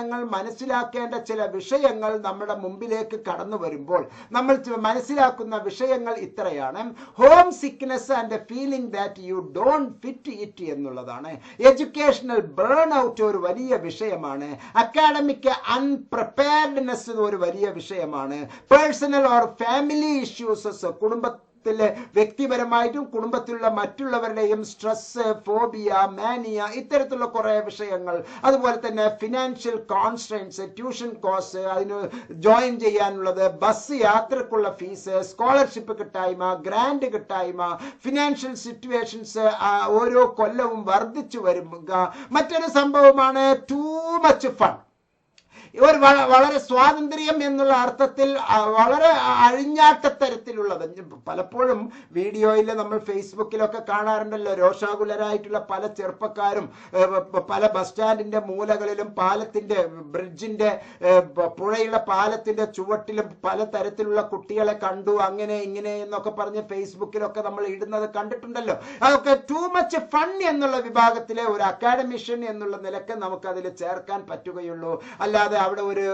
വിദ്യാർത്ഥിനികൾ മനസ്സിലാക്കേണ്ട ചില വിഷയങ്ങൾ നമ്മുടെ മുമ്പിലേക്ക് കടന്നു വരുമ്പോൾ നമ്മൾ മനസ്സിലാക്കുന്ന വിഷയങ്ങൾ ഇത്രയാണ്. Home sickness and feeling that you don't fit it എന്നുള്ളതാണ്. എഡ്യൂക്കേഷണൽ ബേൺ ഔട്ട് ഒരു വലിയ വിഷയമാണ്. അക്കാഡമിക് അൺപ്രിപ്പയർഡ്നെസ് ഒരു വലിയ വിഷയമാണ്. പേഴ്സണൽ ഓർ ഫാമിലി ഇഷ്യൂസസ് കുടുംബ ത്തിലെ വ്യക്തിപരമായിട്ടും കുടുംബത്തിലുള്ള മറ്റുള്ളവരുടെയും സ്ട്രെസ് ഫോബിയ മാനിയ ഇത്തരത്തിലുള്ള കുറേ വിഷയങ്ങൾ. അതുപോലെ തന്നെ ഫിനാൻഷ്യൽ കോൺസ്റ്റൻസ് ട്യൂഷൻ കോഴ്സ് അതിന് ജോയിൻ ചെയ്യാനുള്ളത് ബസ് യാത്രക്കുള്ള ഫീസ് സ്കോളർഷിപ്പ് കിട്ടായ്മ ഗ്രാൻഡ് കിട്ടായ്മ ഫിനാൻഷ്യൽ സിറ്റുവേഷൻസ് ഓരോ കൊല്ലവും വർദ്ധിച്ചു വരും മറ്റൊരു സംഭവമാണ് ടൂ മച്ച് ഫൺ വള- വളരെ സ്വാതന്ത്ര്യം എന്നുള്ള അർത്ഥത്തിൽ വളരെ അഴിഞ്ഞാട്ട തരത്തിലുള്ളത്. പലപ്പോഴും വീഡിയോയിൽ നമ്മൾ ഫേസ്ബുക്കിലൊക്കെ കാണാറുണ്ടല്ലോ രോഷാകുലരായിട്ടുള്ള പല ചെറുപ്പക്കാരും പല ബസ് സ്റ്റാൻഡിന്റെ മൂലകളിലും പാലത്തിന്റെ ബ്രിഡ്ജിന്റെ പുഴയുള്ള പാലത്തിന്റെ ചുവട്ടിലും പല തരത്തിലുള്ള കുട്ടികളെ കണ്ടു അങ്ങനെ ഇങ്ങനെ എന്നൊക്കെ പറഞ്ഞ് ഫേസ്ബുക്കിലൊക്കെ നമ്മൾ ഇടുന്നത് കണ്ടിട്ടുണ്ടല്ലോ. അതൊക്കെ ടു മച്ച് ഫൺ എന്നുള്ള വിഭാഗത്തിലെ ഒരു അക്കാഡമിഷ്യൻ എന്നുള്ള നിലയ്ക്ക് നമുക്ക് അതിൽ ചേർക്കാൻ പറ്റുകയുള്ളൂ. അല്ലാതെ അവിടെ ഒരു